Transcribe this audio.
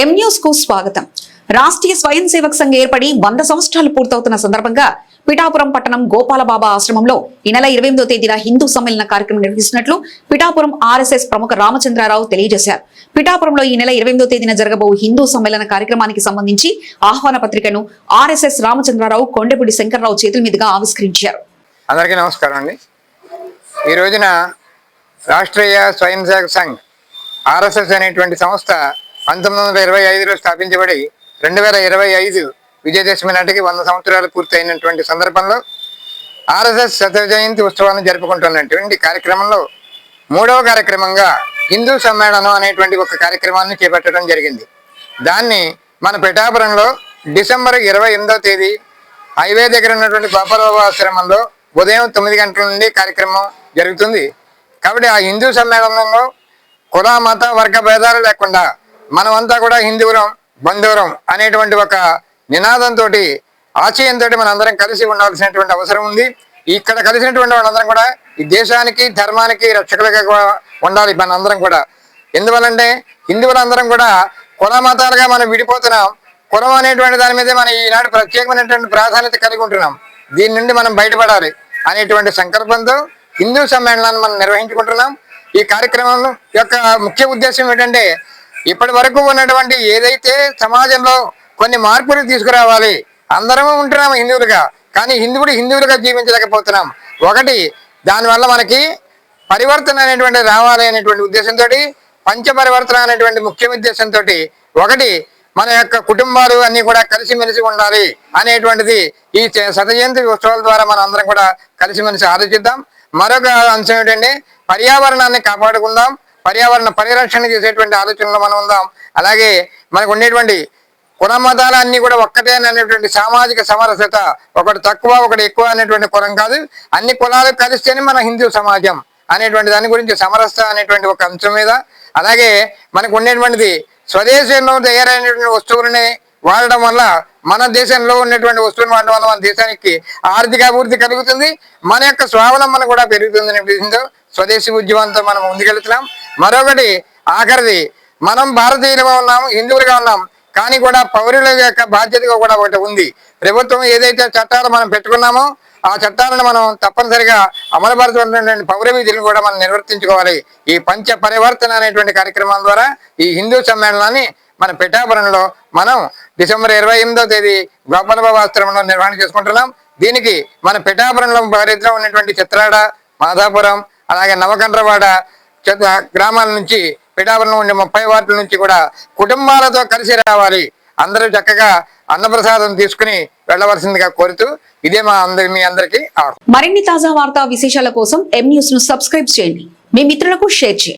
ఎం న్యూస్కు స్వాగతం. రాష్ట్రీయ స్వయం సేవక్ సంఘ్ ఏర్పడి వంద సంవత్సరాలు పూర్తవుతున్న సందర్భంగా పిఠాపురం పట్టణం గోపాలబాబా ఆశ్రమంలో ఈ నెల ఇరవై ఎనిమిదో తేదీన హిందూ సమ్మేళన కార్యక్రమం నిర్వహిస్తున్నట్లు పిఠాపురం ఆర్ఎస్ఎస్ ప్రముఖ రామచంద్రారావు తెలియజేశారు. పిఠాపురంలో ఈ నెల ఇరవై ఎనిమిదో తేదీన జరగబో హిందూ సమ్మేళన కార్యక్రమానికి సంబంధించి ఆహ్వాన పత్రికను ఆర్ఎస్ఎస్ రామచంద్రారావు కొండపూడి శంకర్రావు చేతుల మీదుగా ఆవిష్కరించారు. అందరికీ నమస్కారం అండి. ఈ రోజున రాష్ట్రీయ స్వయం సేవక సంఘ్ ఆర్ఎస్ఎస్ అనేటువంటి సంస్థ పంతొమ్మిది వందల ఇరవై ఐదులో స్థాపించబడి రెండు వేల ఇరవై ఐదు విజయదశమి నాటికి వంద సంవత్సరాలు పూర్తయినటువంటి సందర్భంలో ఆర్ఎస్ఎస్ శత జయంతి ఉత్సవాన్ని జరుపుకుంటున్నటువంటి కార్యక్రమంలో మూడవ కార్యక్రమంగా హిందూ సమ్మేళనం అనేటువంటి ఒక కార్యక్రమాన్ని చేపట్టడం జరిగింది. దాన్ని మన పిఠాపురంలో డిసెంబర్ ఇరవై ఎనిమిదవ తేదీ హైవే దగ్గర ఉన్నటువంటి గోపాలబాబు ఆశ్రమంలో ఉదయం తొమ్మిది గంటల నుండి కార్యక్రమం జరుగుతుంది. కాబట్టి ఆ హిందూ సమ్మేళనంలో కుల మత వర్గ భేదాలు లేకుండా మనమంతా కూడా హిందువురం బంధువురం అనేటువంటి ఒక నినాదంతో ఆశయంతో మనందరం కలిసి ఉండాల్సినటువంటి అవసరం ఉంది. ఇక్కడ కలిసినటువంటి వాళ్ళందరం కూడా ఈ దేశానికి ధర్మానికి రక్షకులుగా కూడా ఉండాలి మనందరం కూడా. ఎందువల్లంటే హిందువులందరం కూడా కుల మతాలుగా మనం విడిపోతున్నాం. కులం అనేటువంటి దాని మీదే మనం ఈనాడు ప్రత్యేకమైనటువంటి ప్రాధాన్యత కలిగి ఉంటున్నాం. దీని నుండి మనం బయటపడాలి అనేటువంటి సంకల్పంతో హిందూ సమ్మేళనాన్ని మనం నిర్వహించుకుంటున్నాం. ఈ కార్యక్రమం యొక్క ముఖ్య ఉద్దేశం ఏంటంటే ఇప్పటి వరకు ఉన్నటువంటి ఏదైతే సమాజంలో కొన్ని మార్పులు తీసుకురావాలి అందరము ఉంటున్నాము హిందువులుగా కానీ హిందువుడు హిందువులుగా జీవించలేకపోతున్నాం. ఒకటి దానివల్ల మనకి పరివర్తన అనేటువంటి రావాలి అనేటువంటి ఉద్దేశంతో పంచ పరివర్తన అనేటువంటి ముఖ్య ఉద్దేశంతో ఒకటి మన యొక్క కుటుంబాలు అన్నీ కూడా కలిసిమెలిసి ఉండాలి అనేటువంటిది ఈ చ- శత జయంతి ఉత్సవాల ద్వారా మనం అందరం కూడా కలిసిమెలిసి ఆలోచిద్దాం. మరొక అంశం ఏంటంటే పర్యావరణాన్ని కాపాడుకుందాం. పర్యావరణ పరిరక్షణ చేసేటువంటి ఆలోచనలో మనం ఉందాం. అలాగే మనకు ఉండేటువంటి కుల మతాలన్నీ కూడా ఒక్కటే అనేటువంటి సామాజిక సమరసత. ఒకటి తక్కువ ఒకటి ఎక్కువ అనేటువంటి కులం కాదు. అన్ని కులాలు కలిస్తేనే మన హిందూ సమాజం అనేటువంటి దాని గురించి సమరసత అనేటువంటి ఒక అంశం మీద. అలాగే మనకు ఉండేటువంటిది స్వదేశంలో తయారైనటువంటి వస్తువులని వాడడం వల్ల మన దేశంలో ఉన్నటువంటి వస్తువులను వాడడం వల్ల మన దేశానికి ఆర్థిక అభివృద్ధి కలుగుతుంది. మన యొక్క స్వావలంబన కూడా పెరుగుతుంది అనే ఉద్దేశంతో స్వదేశీ ఉద్యమంతో మనం ముందుకెళ్తున్నాం. మరొకటి ఆఖరిది మనం భారతీయులుగా ఉన్నాం హిందువులుగా ఉన్నాం కానీ కూడా పౌరుల యొక్క బాధ్యతగా కూడా ఒకటి ఉంది. ప్రభుత్వం ఏదైతే చట్టాలు మనం పెట్టుకున్నామో ఆ చట్టాలను మనం తప్పనిసరిగా అమలుపరుచుకున్నటువంటి పౌర విధులను కూడా మనం నిర్వర్తించుకోవాలి. ఈ పంచ పరివర్తన అనేటువంటి కార్యక్రమం ద్వారా ఈ హిందూ సమ్మేళనాన్ని మన పిఠాపురంలో మనం డిసెంబర్ ఇరవై ఎనిమిదో తేదీ గోపాలబాబు ఆశ్రమంలో నిర్వహణ చేసుకుంటున్నాం. దీనికి మన పిఠాపురంలో పరిధిలో ఉన్నటువంటి చిత్రాడ మాధాపురం అలాగే నవకండ్రవాడ గ్రామాల నుంచి పిఠాపురం ఉండే ముప్పై వార్డుల నుంచి కూడా కుటుంబాలతో కలిసి రావాలి. అందరూ చక్కగా అన్నప్రసాదం తీసుకుని వెళ్ళవలసిందిగా కోరుతూ ఇదే మా అందరి మీ అందరికీ మరిన్ని తాజా వార్తా విశేషాల కోసం ఎం న్యూస్ను సబ్స్క్రైబ్ చేయండి. మీ మిత్రులకు షేర్ చేయండి.